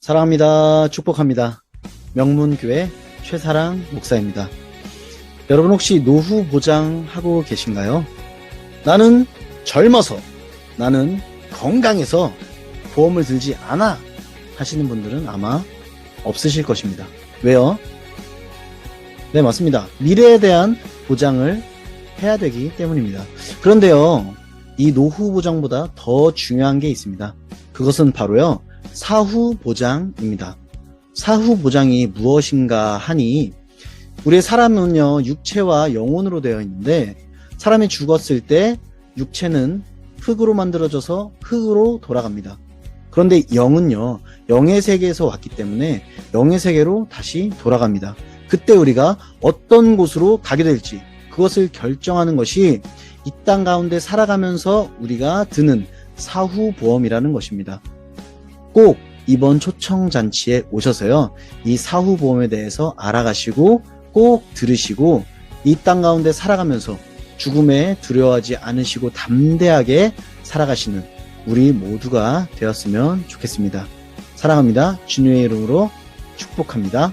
사랑합니다. 축복합니다. 명문교회 최사랑 목사입니다. 여러분 혹시 노후 보장하고 계신가요? 나는 젊어서, 나는 건강해서 보험을 들지 않아 하시는 분들은 아마 없으실 것입니다. 왜요? 네, 맞습니다. 미래에 대한 보장을 해야 되기 때문입니다. 그런데요, 이 노후 보장보다 더 중요한 게 있습니다. 그것은 바로요, 사후 보장입니다. 사후 보장이 무엇인가 하니, 우리의 사람은요, 육체와 영혼으로 되어 있는데, 사람이 죽었을 때 육체는 흙으로 만들어져서 흙으로 돌아갑니다. 그런데 영은요, 영의 세계에서 왔기 때문에 영의 세계로 다시 돌아갑니다. 그때 우리가 어떤 곳으로 가게 될지 그것을 결정하는 것이 이 땅 가운데 살아가면서 우리가 드는 사후 보험이라는 것입니다. 꼭 이번 초청 잔치에 오셔서요, 이 사후 보험에 대해서 알아가시고 꼭 들으시고 이 땅 가운데 살아가면서 죽음에 두려워하지 않으시고 담대하게 살아가시는 우리 모두가 되었으면 좋겠습니다. 사랑합니다. 주님의 이름으로 축복합니다.